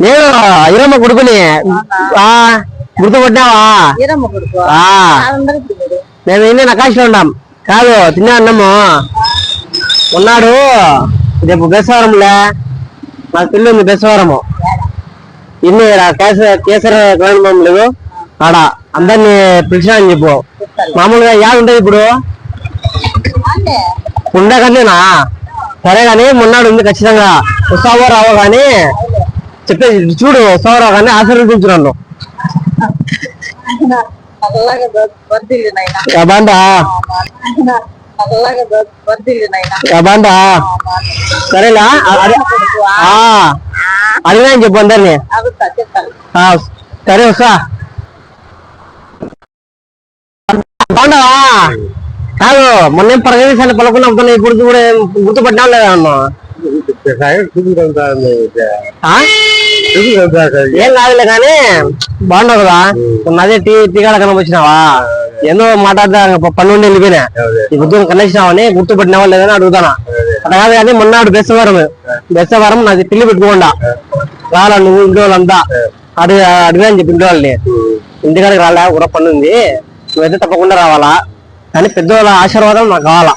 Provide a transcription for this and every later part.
నేను కొడుకుని. ఈరమ్మ కొడుకు. ఆ. అందరూ పిల్లలు మేము ఇన్ని నకాశలో ఉన్నాం. కాదు తిన్నా అన్నము. ఉన్నాడు. రేపు బెసవరంలే నాకు పిల్లి ఉంది బెసవరము ఇన్ని కేసర లేదు ఆడ అందరినీ పిలిచినా అని చెప్పు మామూలుగా యాడ్ ఉంటది ఇప్పుడు? ఉండకనేనా సరే గాని మొన్నాడు ఉంది ఖచ్చితంగా. వస్తావో రావో గాని చెప్పేసి చూడు వస్తావో రావో కానీ ఆశీర్వదించు నన్ను. అదే ఆ, అడిగినా చెప్పు అందరినీ. సరే వస్తా. బాగున్నావా కాదు మొన్న ప్రదేశాలు పలుకున్నప్పుడు ఇప్పుడు కూడా ఏం గుర్తుపట్టినా లేదా అన్న? ఏం కాదులే కానీ బాగున్నావు కదా. అదే టీ టీ కాడ కనిపించినావా ఏందో మాట్లాడదా పన్ను నుండి వెళ్ళిపోయినా ఈ బుద్ధుని కనిపించినావని గుర్తుపట్టినావా లేదని అడుగుతానా? అట్లా కాదు కానీ మొన్నాడు బెస్తవారం. బెస్తవారం నాది పిల్లి పెట్టుకోండా రాలా నువ్వు ఇంటి వాళ్ళంతా. అడిగి అడిగా అని చెప్పి ఇంటి వాళ్ళని. ఇంటికాడికి రాలే కూడా పని ఉంది నువ్వైతే తప్పకుండా రావాలా. కానీ పెద్దవాళ్ళ ఆశీర్వాదం నాకు కావాలా.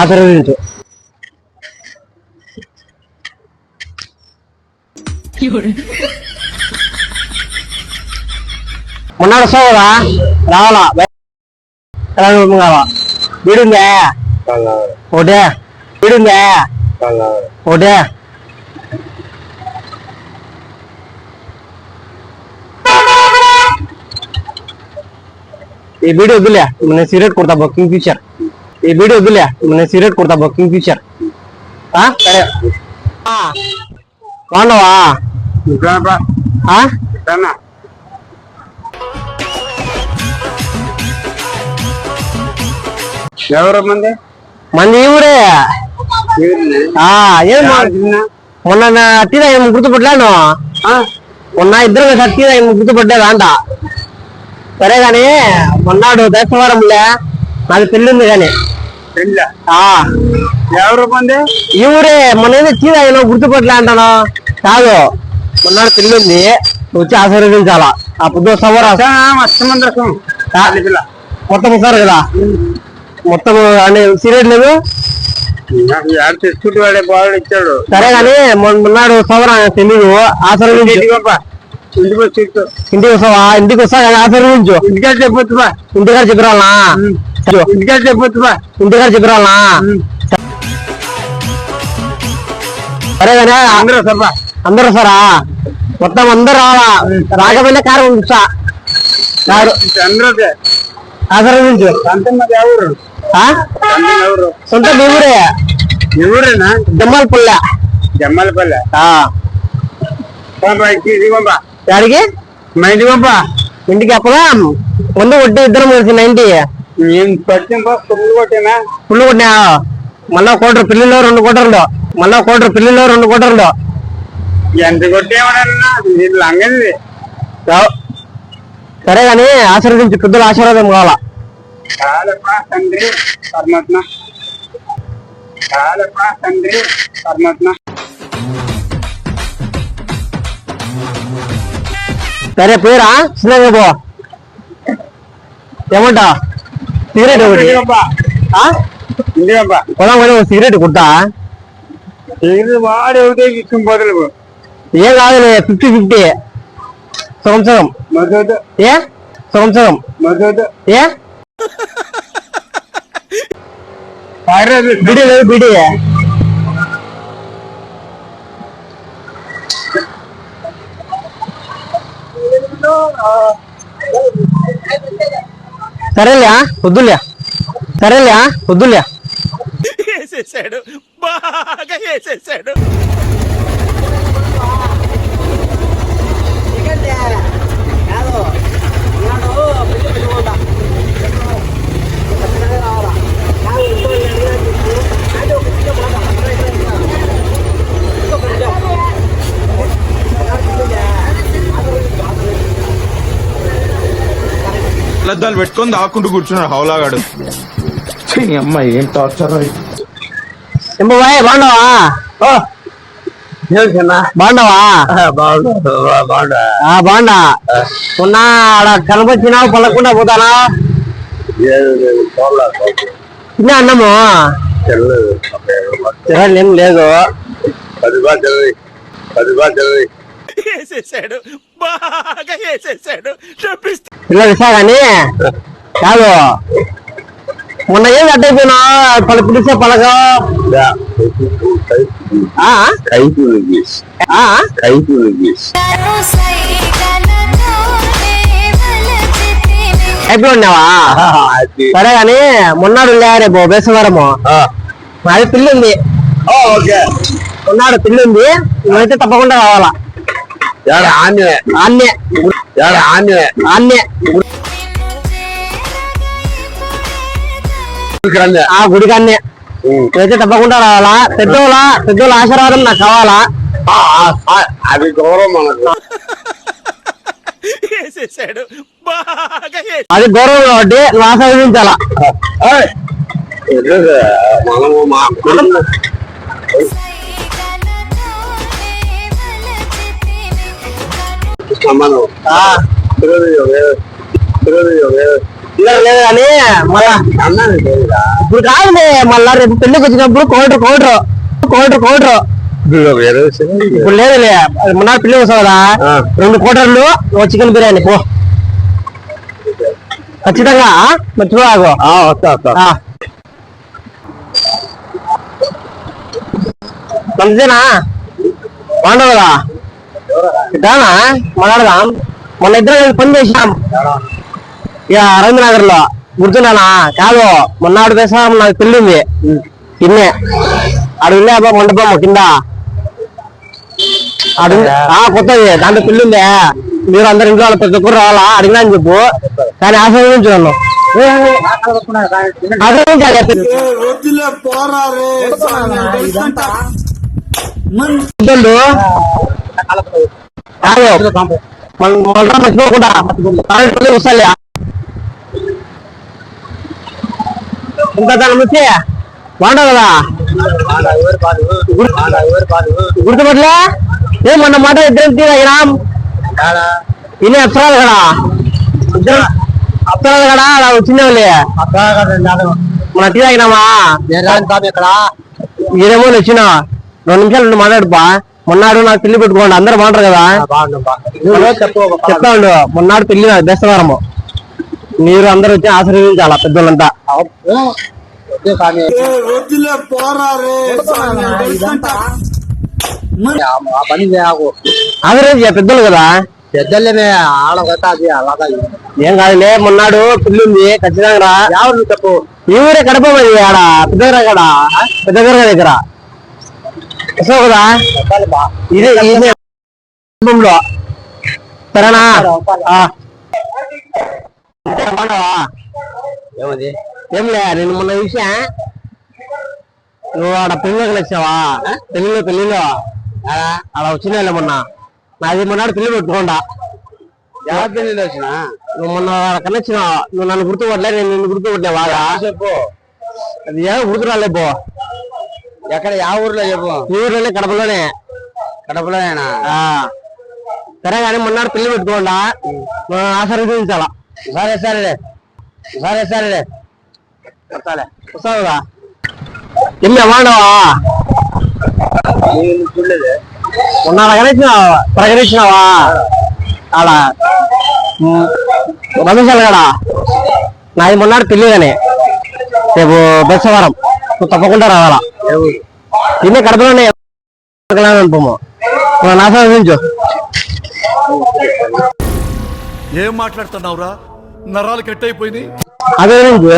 ఆశీర్వదించు. మొన్నాడు వస్తావు కదా రావాలా కావా వీడుందే ఒకటే వీడుందే ఒకటే ఈ వీడియో వద్దులే నేను సిగరెట్ కొడతా బా కింగ్ ఫ్యూచర్ ఈ వీడియో వద్దులే నేను సిగరెట్ కొడతా బా కింగ్ ఫ్యూచర్ ఆ? సరే ఆ. బాగున్నావా ఆ? ఎవరు మంది మంది ఈ ఊరే ఆ ఏం మా- మొన్న నా అత్తిదా ఏం గుర్తుపట్టలేను మొన్న ఇద్దరు అత్తిదా ఏం గుర్తుపట్టలేదు అంట సరే గాని మొన్నాడు దశవారంలే నాది పెళ్ళి ఉంది గాని పెళ్ళ ఆ ఎవరు మంది ఈ ఊరే మొన్న ఏదో చీదా ఏమో గుర్తుపట్టలే అంటాను కాదు మొన్నాడు నువ్వు వచ్చి ఆశీర్వదించాలా? ఆ పొద్దు పిల్ల మొత్తం వస్తారు కదా? మొత్తం అంటే సీరియట్ లేదు? బాగా ఇచ్చాడు. సరే మొన్న- మొన్నాడు సవరా తెలీదు. ఆశీర్వదించు. ఇంటికి వస్తావా? ఇంటికి వస్తా కానీ ఆశీర్వదించు. ఇంటికాడ చెప్పొచ్చు ఇంటికాడ చెప్పిరాలనా? ఇంటికాడ చెప్పొచ్చు ఇంటికాడ చెప్పిరాలనా? సరే కానీ అందరూ సభ అందరూ వస్తారా? మొత్తం అందరు రావాలా రాకపోయినా కారు పంపిస్తా కారు? సంతం మీ ఊరే జమ్మలపల్లె. ఇంటికి పంప. యాడికి? మా ఇంటికి పంప. ఇంటికి అప్పగా ముందు కొట్టి ఇద్దరం కలిసి నైన్టీ పుల్లు కొట్టినా? మళ్ళా కోటరు పిల్లలు రెండు కోటరులు మళ్ళా కోటరు పిల్లలు రెండు కోటరులు ఎంత కొట్టేవాడన్నా నేను లంగది. సరే కానీ ఆశీర్వదించు పెద్దల ఆశీర్వాదం కావాలా? కాలపా తండ్రి పరమాత్మ. కాలపా తండ్రి పరమాత్మ. సరే పేరా? చిన్నగా పో. ఏమంటా? సిగరెట్ ఒకటి. పొలం సిగరెట్ కుడతా? ఇది వాడు ఎవరితో ఇచ్చిన బదులు ఏం కాదులే ఫిఫ్టీ ఫిఫ్టీ మద్దతు ఏ? మద్దతు ఏ? బిడి లేదు బిడి. సరేలే వద్దులే. సరేలే వద్దులే. వేసేసాడు. బాగా వేసేసాడు. అద్దాలు పెట్టుకొని దాక్కుంటూ కూర్చున్నాడు హౌలాగాడు. ఛీ, అమ్మ ఏం టార్చర్ బాగున్నావా? ఓ బాగున్నావా? బాగుండా మొన్న ఆడ కనపచ్చినావు పలకుండా పోతానా? తిన్నా అన్నము? ఏం లేదు. పది బాగా చదివి పది బాగా చదివి బాగా వేసేసాడు. కానీ కాదు. మొన్న ఏం అట్టయిపోయినా పలు పిలిచే పలక. ఆ? కైపు ఉన్నావా? సరే కానీ మొన్నాడు రేపు బేసవారము. అది పిల్లి ఉంది ఓకే. మొన్నాడు పిల్లి ఉంది నువ్వైతే తప్పకుండా రావాలా. యాడ ఆన్య ఆన్నే నిన్ను చేరగా ఇప్పుడే ఆ గుడికాన్నే నువ్వైతే తప్పకుండా రావాలా పెద్దోళ్ళ పెద్దోళ్ళ ఆశీర్వాదం నాకు కావాలా అది గౌరవం. అది గౌరవం కాబట్టి నువ్వు ఆశీర్వదించాలా మనము మా మనం లేదు కానీ మళ్ళా ఇప్పుడు కాదులే మళ్ళా రేపు పెళ్ళికి వచ్చినప్పుడు కోటర్ కోటర్ కోటర్ కోటర్ ఇప్పుడు లేదులే మొన్న పిల్లి వస్తావు కదా. రెండు కోటర్లు చికెన్ బిర్యానీ పో. ఖచ్చితంగా? మర్చిపోయాగు వస్తా వస్తా. మంచిదేనా బాగుండవు కదా? ఇదానా మాట్లాడదాం మన ఇద్దరం కలిసి పని చేసినాం ఇక అరవింద్ నగర్లో గుర్తున్నానా కాదు మొన్నాడు వేసాం నాకు పెళ్ళింది ఇన్నే ఆడు ఉండే అబ్బా మండపం కింద ఆడు ఆ కొత్తది దాంట్లో పెళ్ళి ఉందే మీరు అందరు ఇంట్లో వాళ్ళు ప్రతి ఒక్కరు రావాలా అడిగినా అని చెప్పు కానీ ఆశ్రయించు నన్ను ఆశ్రయించాలి పెద్దోళ్ళు కాదు మన మన మర్చిపోకుండా కరెంట్ బిల్లు వస్తాలే ఇంకా దాని వచ్చి బాగుండవు కదా గుర్తుపట్లే ఏ మొన్న మాట ఇద్దరం తీరాం ఇన్ని అప్సరాలు కదా ఇద్దరం అప్సరాలు కదా అలా వచ్చిందేవులే మన టీ తాగినామా మీరేమో వచ్చిన రెండు నిమిషాలు రెండు మాట్లాడుపా మొన్నాడు నాకు పెళ్ళి పెట్టుకోండి అందరూ బాగుంటారు కదా? చెప్తా ఉండు మొన్నాడు పెళ్ళి బెస్తవారము. మీరు అందరూ వచ్చి ఆశీర్వదించాలా పెద్దోళ్ళంతా? ఆశీర్వదించా పెద్దోళ్ళు కదా? పెద్దలమే ఆడగొట్టాది అలాగా ఏం కాదులే మొన్నాడు పెళ్ళి ఉంది ఖచ్చితంగా రా. ఎవరు చెప్పు? ఈ ఊరే కడప మరి ఆడ పెద్దగర కాడ? పెద్దగర దగ్గర. కదా ఇదే ఇదే కుటుంబంలో సరేనా? ఏమది? ఏంలే నేను మొన్న చూసా నువ్వు ఆడ పెళ్ళిలోకి వచ్చావా? పెళ్ళిలో పెళ్ళిలో ఆడ? వచ్చినా మొన్న. నాది మొన్నాడు పెళ్ళి పెట్టుకోండా ఎవరి పెళ్ళి వచ్చిన? నువ్వు మొన్న కనొచ్చిన నువ్వు నన్ను గుర్తుపట్టలే నేను నిన్ను గుర్తుపట్టినా బాగా చెప్పు. అది ఏమో గుర్తు రాలే పో. ఎక్కడ యా ఊర్లో చెప్పు ఈ ఊర్లోనే కడపలోనే కడపలోనేనా ఆ సరే కానీ మొన్నాడు పెళ్ళి పెట్టుకోండా నువ్వు ఆశీర్వదించాలా సరే సరే సరే సరే వస్తాలే వస్తావు కదా ఎన్ని అమ్మాడవా నేను చూడలేదు మొన్న ప్రకటించినావా ప్రకటించినావా ఆడ ఉమ్, రమేశాలు కాడ నాది మొన్నాడు పెళ్ళి కానీ రేపు బెస్తవారం నువ్వు తప్పకుండా రావాలా ఇన్ని కడపలోనే అనుకోము నువ్వు ఆశీర్వదించు ఏం మాట్లాడుతున్నావురా? నరాలు కట్ అయిపోయినాయి అదే నుంచి